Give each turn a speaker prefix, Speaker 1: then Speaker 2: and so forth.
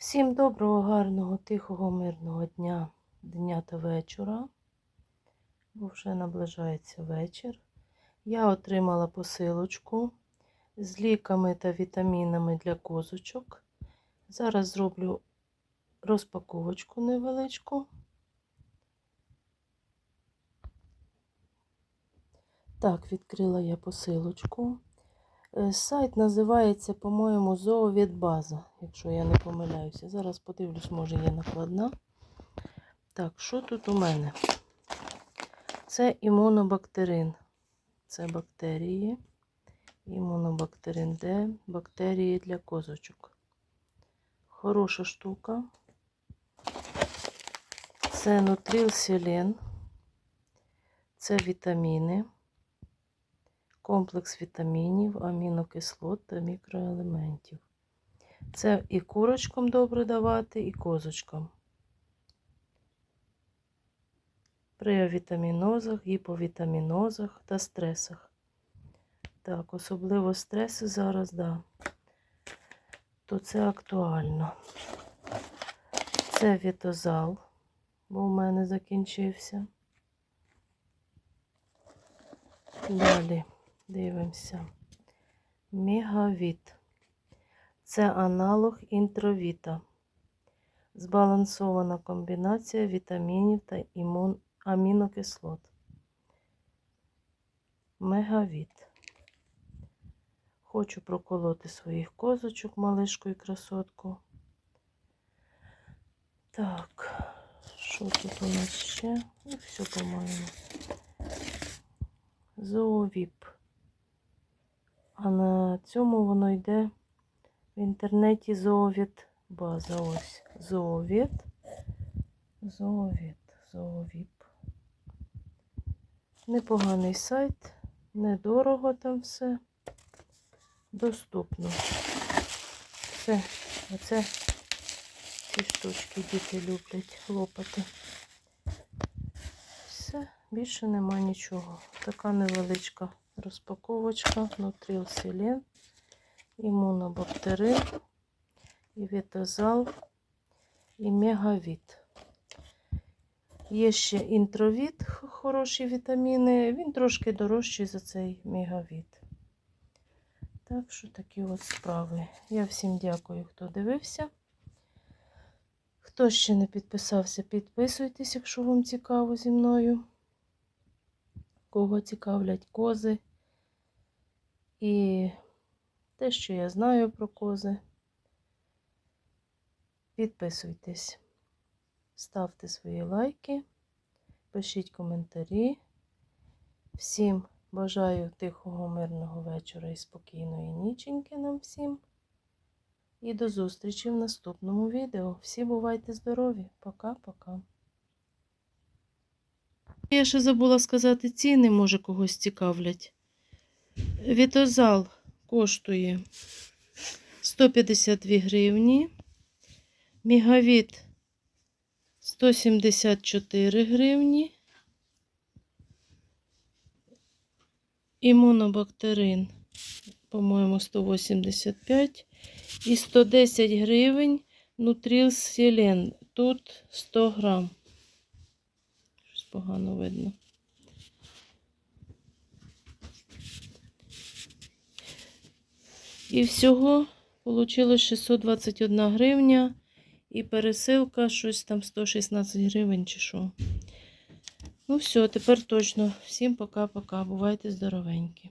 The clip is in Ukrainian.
Speaker 1: Всім доброго, гарного, тихого, мирного дня, дня та вечора. Бо вже наближається вечір. Я отримала посилочку з ліками та вітамінами для козочок. Зараз зроблю розпаковочку невеличку. Так, відкрила я посилочку. Е, Сайт називається, по-моєму, Зоовідбаза, якщо я не помиляюся. Зараз подивлюсь, може є накладна. Так, що тут у мене? Це імунобактерин. Це бактерії. Імунобактерин Д, бактерії для козочок. Хороша штука. Це нутрилселен. Це вітаміни комплекс вітамінів, амінокислот та мікроелементів. Це і курочкам добре давати, і козочкам. При авітамінозах, гіповітамінозах та стресах. Так, особливо стреси зараз, да. То це актуально. Це вітозал, бо в мене закінчився. Далі. Дивимося. Мегавіт. Це аналог інтровіта. Збалансована комбінація вітамінів та імун... амінокислот. Мегавіт. Хочу проколоти своїх козочок, малишку і красотку. Так, що тут у нас ще? І все, по-моєму. Зоовіп. А на цьому воно йде в інтернеті зоовіт база. Ось. Зоовіт. Зоовіт. Зоовіп. Непоганий сайт. Недорого там все. Доступно. Все. Оце ці штучки діти люблять лопати. Все, більше нема нічого. Така невеличка розпаковочка нутрилселен, імунобактерин, і вітазал, і мегавіт. Є ще інтровіт, хороші вітаміни, він трошки дорожчий за цей мегавіт. Так що такі от справи. Я всім дякую, хто дивився. Хто ще не підписався, підписуйтесь, якщо вам цікаво зі мною. Кого цікавлять кози. І те, що я знаю про кози. Підписуйтесь, ставте свої лайки, пишіть коментарі. Всім бажаю тихого, мирного вечора і спокійної ніченьки нам всім. І до зустрічі в наступному відео. Всі бувайте здорові. Пока-пока. Я ще забула сказати ціни, може когось цікавлять. Вітозал коштує 152 гривні. Мігавіт 174 гривні. Імунобактерин, по-моєму, 185 і 110 гривень Селен. Тут 100 грам. Щось погано видно. І всього вийшло 621 гривня. І пересилка щось там 116 гривень чи що. Ну, все, тепер точно. Всім пока-пока. Бувайте здоровенькі.